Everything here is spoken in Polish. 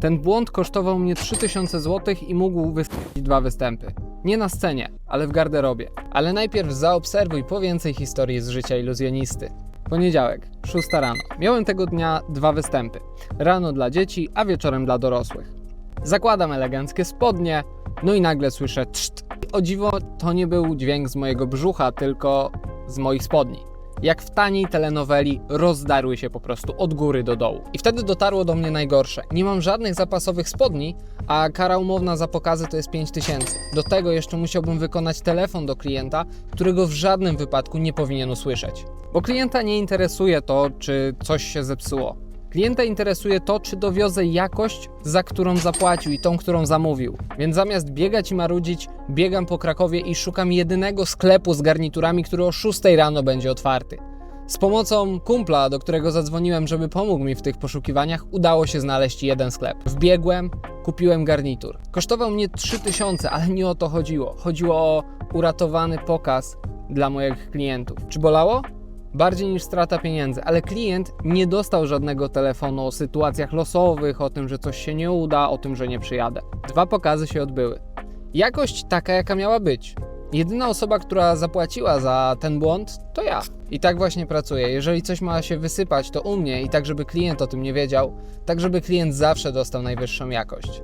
Ten błąd kosztował mnie 3000 zł i mógł wystąpić dwa występy. Nie na scenie, ale w garderobie. Ale najpierw zaobserwuj po więcej historii z życia iluzjonisty. Poniedziałek, 6 rano. Miałem tego dnia dwa występy. Rano dla dzieci, a wieczorem dla dorosłych. Zakładam eleganckie spodnie, no i nagle słyszę trzt. O dziwo, to nie był dźwięk z mojego brzucha, tylko z moich spodni. Jak w taniej telenoweli rozdarły się po prostu od góry do dołu. I wtedy dotarło do mnie najgorsze. Nie mam żadnych zapasowych spodni, a kara umowna za pokazy to jest 5000. Do tego jeszcze musiałbym wykonać telefon do klienta, którego w żadnym wypadku nie powinien usłyszeć. Bo klienta nie interesuje to, czy coś się zepsuło. Klienta interesuje to, czy dowiozę jakość, za którą zapłacił i tą, którą zamówił. Więc zamiast biegać i marudzić, biegam po Krakowie i szukam jedynego sklepu z garniturami, który o 6 rano będzie otwarty. Z pomocą kumpla, do którego zadzwoniłem, żeby pomógł mi w tych poszukiwaniach, udało się znaleźć jeden sklep. Wbiegłem, kupiłem garnitur. Kosztował mnie 3000, ale nie o to chodziło. Chodziło o uratowany pokaz dla moich klientów. Czy bolało? Bardziej niż strata pieniędzy, ale klient nie dostał żadnego telefonu o sytuacjach losowych, o tym, że coś się nie uda, o tym, że nie przyjadę. Dwa pokazy się odbyły. Jakość taka, jaka miała być. Jedyna osoba, która zapłaciła za ten błąd, to ja. I tak właśnie pracuję. Jeżeli coś ma się wysypać, to u mnie i tak, żeby klient o tym nie wiedział, tak, żeby klient zawsze dostał najwyższą jakość.